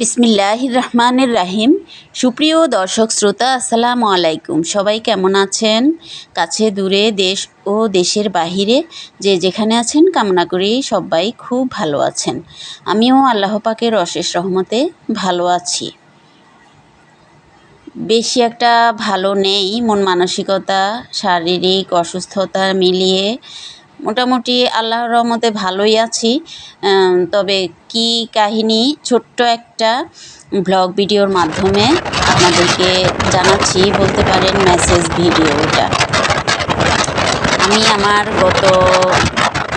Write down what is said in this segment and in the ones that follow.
বিসমিল্লাহ রহমানের রাহিম সুপ্রিয় দর্শক, শ্রোতা, আসসালামু আলাইকুম। সবাই কেমন আছেন? কাছে, দূরে, দেশ ও দেশের বাহিরে যে যেখানে আছেন, কামনা করি সবাই খুব ভালো আছেন। আমিও আল্লাহ পাকের অশেষ রহমতে ভালো আছি। বেশি একটা ভালো নেই, মন মানসিকতা, শারীরিক অসুস্থতা মিলিয়ে মোটামুটি আল্লাহর রহমতে ভালোই আছি। তবে কি কাহিনী, ছোট্ট একটা ব্লগ ভিডিওর মাধ্যমে আপনাদেরকে জানাচ্ছি, বলতে পারেন মেসেজ ভিডিও এটা। আমি আমার গত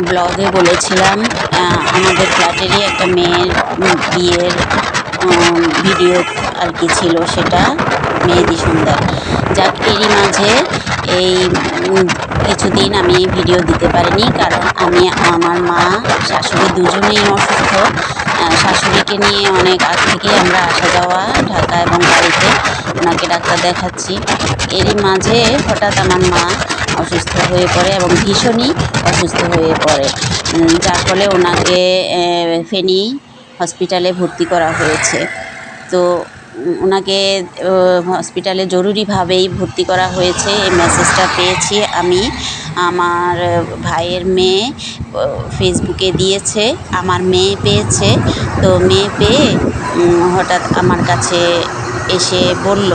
ব্লগে বলেছিলাম আমাদের ফ্ল্যাটেরই একটা মেয়ের বিয়ের ভিডিও আর কি ছিল সেটা, মেহেদি সুন্দর। যাক, এরই মাঝে এই কিছুদিন আমি ভিডিও দিতে পারিনি, কারণ আমি আমার মা, শাশুড়ি দুজনেই অসুস্থ। শাশুড়িকে নিয়ে অনেক আগ থেকেই আমরা আসা যাওয়া, ঢাকা এবং বাড়িতে ওনাকে ডাক্তার দেখাচ্ছি। এরই মাঝে হঠাৎ আমার মা অসুস্থ হয়ে পড়ে এবং ভীষণই অসুস্থ হয়ে পড়ে। যার ফলে ওনাকে ফেনী হসপিটালে ভর্তি করা হয়েছে। তো ওনাকে হসপিটালে জরুরিভাবেই ভর্তি করা হয়েছে। এই মেসেজটা পেয়েছি আমি। আমার ভাইয়ের মেয়ে ফেসবুকে দিয়েছে। আমার মেয়ে পেয়েছে। তো মেয়ে পেয়ে হঠাৎ আমার কাছে এসে বলল,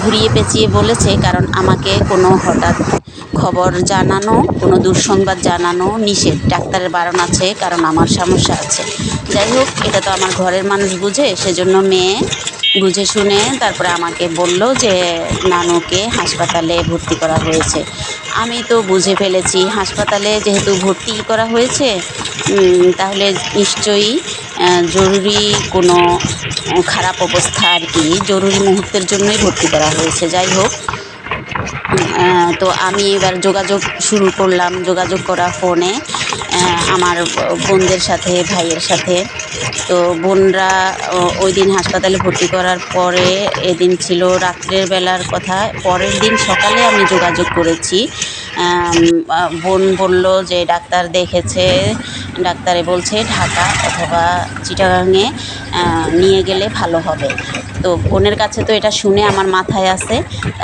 ঘুরিয়ে পেঁচিয়ে বলেছে, কারণ আমাকে কোনো হঠাৎ খবর জানানো, কোনো দুঃসংবাদ জানানো নিষেধ। ডাক্তারের বারণ আছে, কারণ আমার সমস্যা আছে। যাই হোক, এটা তো আমার ঘরের মানুষ বুঝে, সেজন্য মেয়ে বুঝে শুনে তারপরে আমাকে বলল যে, নানুকে হাসপাতালে ভর্তি করা হয়েছে। আমি তো বুঝে ফেলেছি, হাসপাতালে যেহেতু ভর্তি করা হয়েছে তাহলে নিশ্চয়ই জরুরি কোনো খারাপ অবস্থা আর কি, জরুরি মুহূর্তের জন্যই ভর্তি করা হয়েছে। যাই হোক তো আমি এবার যোগাযোগ শুরু করলাম, যোগাযোগ করা ফোনে আমার বোনদের সাথে, ভাইয়ের সাথে। তো বোনরা ওই দিন হাসপাতালে ভর্তি করার পরে, এদিন ছিল রাত্রের বেলার কথা। পরের দিন সকালে আমি যোগাযোগ করেছি। বোন বলল যে, ডাক্তার দেখেছে ডাক্তারে বলছে ঢাকা অথবা চিটাগাংয়ে নিয়ে গেলে ভালো হবে। তো বোনের কাছে তো এটা শুনে আমার মাথায় আছে।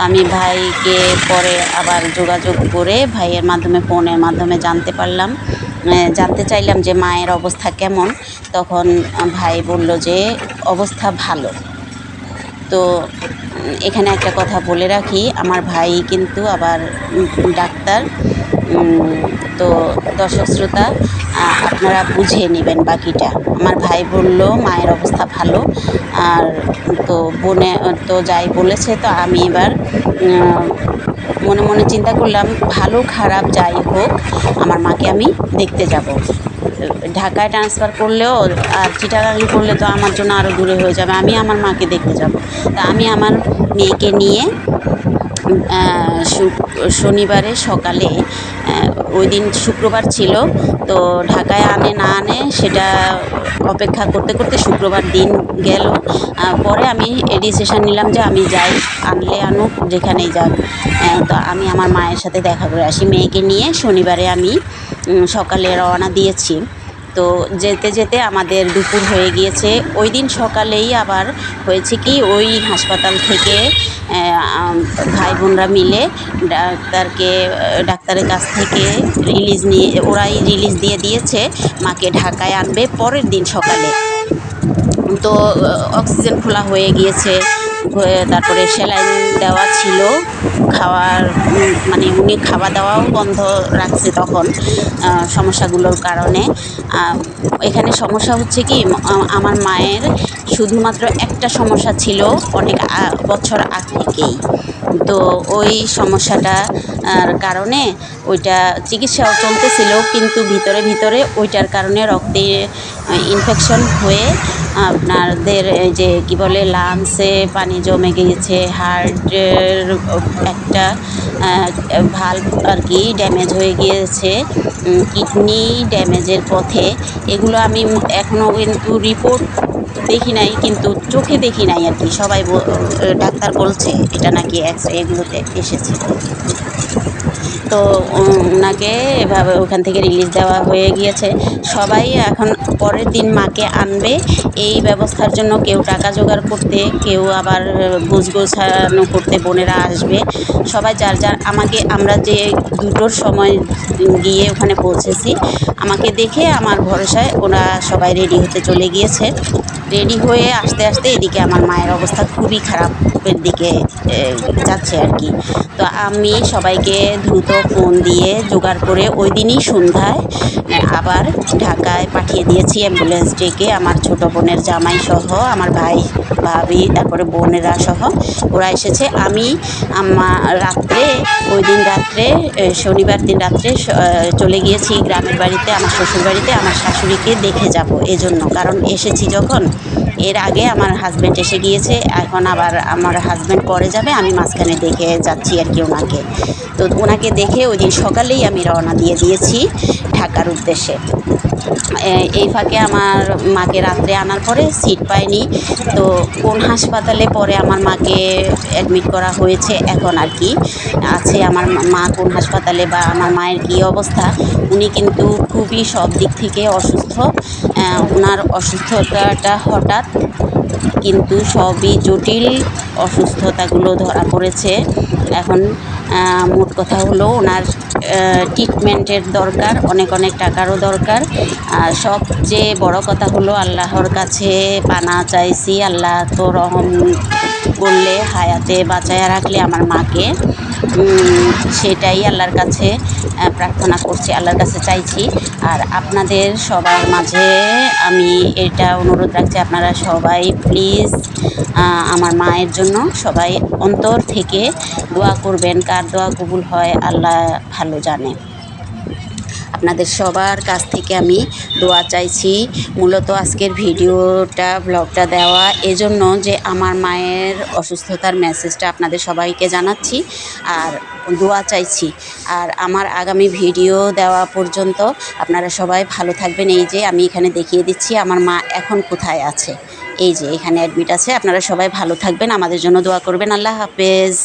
আমি ভাইকে পরে আবার যোগাযোগ করে ভাইয়ের মাধ্যমে ফোনের মাধ্যমে জানতে পারলাম। জানতে চাইলাম যে মায়ের অবস্থা কেমন। তখন ভাই বলল যে অবস্থা ভালো। তো এখানে একটা কথা বলে রাখি, আমার ভাই কিন্তু আবার ডাক্তার। তো দর্শক শ্রোতা আপনারা বুঝে নেবেন বাকিটা। আমার ভাই বলল, মায়ের অবস্থা ভালো। আর তো বোনে, তো যাই বলেছে, তো আমি এবার মনে মনে চিন্তা করলাম, ভালো খারাপ যাই হোক, আমার মাকে আমি দেখতে যাব। ঢাকায় ট্রান্সফার করলেও, আর চিটাগাঙ্গি করলে তো আমার জন্য আরও দূরে হয়ে যাবে, আমি আমার মাকে দেখতে যাব। তা আমি আমার মেয়েকে নিয়ে শনিবারে সকালে ওই দিন শুক্রবার ছিল, তো ঢাকায় আনে না আনে সেটা অপেক্ষা করতে করতে শুক্রবার দিন গেল। পরে আমি ডিসিশন নিলাম যে আমি যাই, আনলে আনুক, যেখানেই যাক। তো আমি আমার মায়ের সাথে দেখা করে আসি। মেয়েকে নিয়ে শনিবারে আমি সকালে রওনা দিয়েছি। তো যেতে যেতে আমাদের দুপুর হয়ে গিয়েছে। ওই দিন সকালেই আবার হয়েছে কি, ওই হাসপাতাল থেকে ভাই বোনরা মিলে ডাক্তারকে ডাক্তারের কাছ থেকে রিলিজ নিয়ে, ওরাই রিলিজ দিয়ে দিয়েছে, মাকে ঢাকায় আনবে পরের দিন সকালে। তো অক্সিজেন খোলা হয়ে গিয়েছে তারপরে স্যালাইন দেওয়া ছিল। খাওয়ার মানে উনি খাওয়া দাওয়াও বন্ধ রাখছে তখন সমস্যাগুলোর কারণে। এখানে সমস্যা হচ্ছে কি আমার মায়ের শুধুমাত্র একটা সমস্যা ছিল অনেক বছর আগ থেকেই। তো ওই সমস্যাটা কারণে ওইটা চিকিৎসাও চলতেছিল, কিন্তু ভিতরে ভিতরে ওইটার কারণে রক্তে ইনফেকশন হয়ে আপনাদের যে কি বলে লাংসে পানি জমে গিয়েছে হার্টের একটা ভাল্ব আর কি ড্যামেজ হয়ে গিয়েছে কিডনি ড্যামেজের পথে। এগুলো আমি এখনও কিন্তু রিপোর্ট দেখি নাই, কিন্তু চোখে দেখি নাই আর কি। সবাই ডাক্তার বলছে, এটা নাকি এক্স এগুলোতে এসেছে। তো, ওনাকে এভাবে ওখান থেকে রিলিজ দেওয়া হয়ে গিয়েছে। সবাই এখন পরের দিন মাকে আনবে। এই ব্যবস্থার জন্য কেউ টাকা জোগাড় করতে, কেউ আবার গুছ গোছানো করতে বোনেরা আসবে। সবাই যার যার, আমাকে আমরা যে দুটোর সময় গিয়ে ওখানে পৌঁছেছি, আমাকে দেখে আমার ভরসায় ওরা সবাই রেডি হতে চলে গিয়েছে। রেডি হয়ে আসতে আসতে এদিকে আমার মায়ের অবস্থা খুবই খারাপের দিকে যাচ্ছে আর কি। তো আমি সবাইকে দ্রুত ফোন দিয়ে জোগাড় করে ওই দিনই সন্ধ্যায় আবার ঢাকায় পাঠিয়ে দিয়েছি অ্যাম্বুলেন্স ডেকে আমার ছোট বোনের জামাই সহ, আমার ভাই, ভাবি, তারপরে বোনেরা সহ, ওরা এসেছে। আমি আমার রাত্রে, ওই দিন রাত্রে শনিবার দিন রাত্রে চলে গিয়েছি গ্রামের বাড়িতে, আমার শ্বশুর বাড়িতে আমার শাশুড়িকে দেখে যাব এজন্য। কারণ এসেছি যখন এর আগে আমার হাজব্যান্ড এসে গিয়েছে, এখন আবার আমার হাজব্যান্ড পরে যাবে, আমি মাঝখানে দেখে যাচ্ছি আর কি ওনাকে। তো ওনাকে দেখে ওই দিন সকালেই আমি রওনা দিয়ে দিয়েছি ঢাকার উদ্দেশ্যে। এই ফাঁকে আমার মাকে রাত্রে আনার পরে সিট পাইনি। তো কোন হাসপাতালে পরে আমার মাকে অ্যাডমিট করা হয়েছে এখন আর কি। আছে আমার মা- কোন হাসপাতালে বা আমার মায়ের কী অবস্থা, উনি কিন্তু খুবই সব দিক থেকে অসুস্থ। ওনার অসুস্থতাটা হঠাৎ কিন্তু সবই জটিল অসুস্থতাগুলো ধরা পড়েছে। এখন মোট কথা হলো ওনার ট্রিটমেন্টের দরকার, অনেক অনেক টাকারও দরকার। আর সবচেয়ে বড় কথা হলো আল্লাহর কাছে পানা চাইছি, আল্লাহ তো রহম করলে, হায়াতে বাঁচায়া রাখলে আমার মাকে। সেটাই আল্লাহর কাছে প্রার্থনা করছি, আল্লাহর কাছে চাইছি। আর আপনাদের সবার মাঝে আমি এটা অনুরোধ রাখছি, আপনারা সবাই প্লিজ আমার মায়ের জন্য সবাই অন্তর থেকে দোয়া করবেন, কার দোয়া কবুল হয় আল্লাহ ভালো জানে। আপনাদের সবার কাছ থেকে আমি দোয়া চাইছি। মূলত আজকের ভিডিওটা ব্লগটা দেওয়া এজন্য যে আমার মায়ের অসুস্থতার মেসেজটা আপনাদের সবাইকে জানাচ্ছি আর দোয়া চাইছি। আর আমার আগামী ভিডিও দেওয়া পর্যন্ত আপনারা সবাই ভালো থাকবেন। এই যে আমি এখানে দেখিয়ে দিচ্ছি আমার মা এখন কোথায় আছে। এই যে এখানে অ্যাডমিট আছে। আপনারা সবাই ভালো থাকবেন। আমাদের জন্য দোয়া করবেন। আল্লাহ হাফেজ।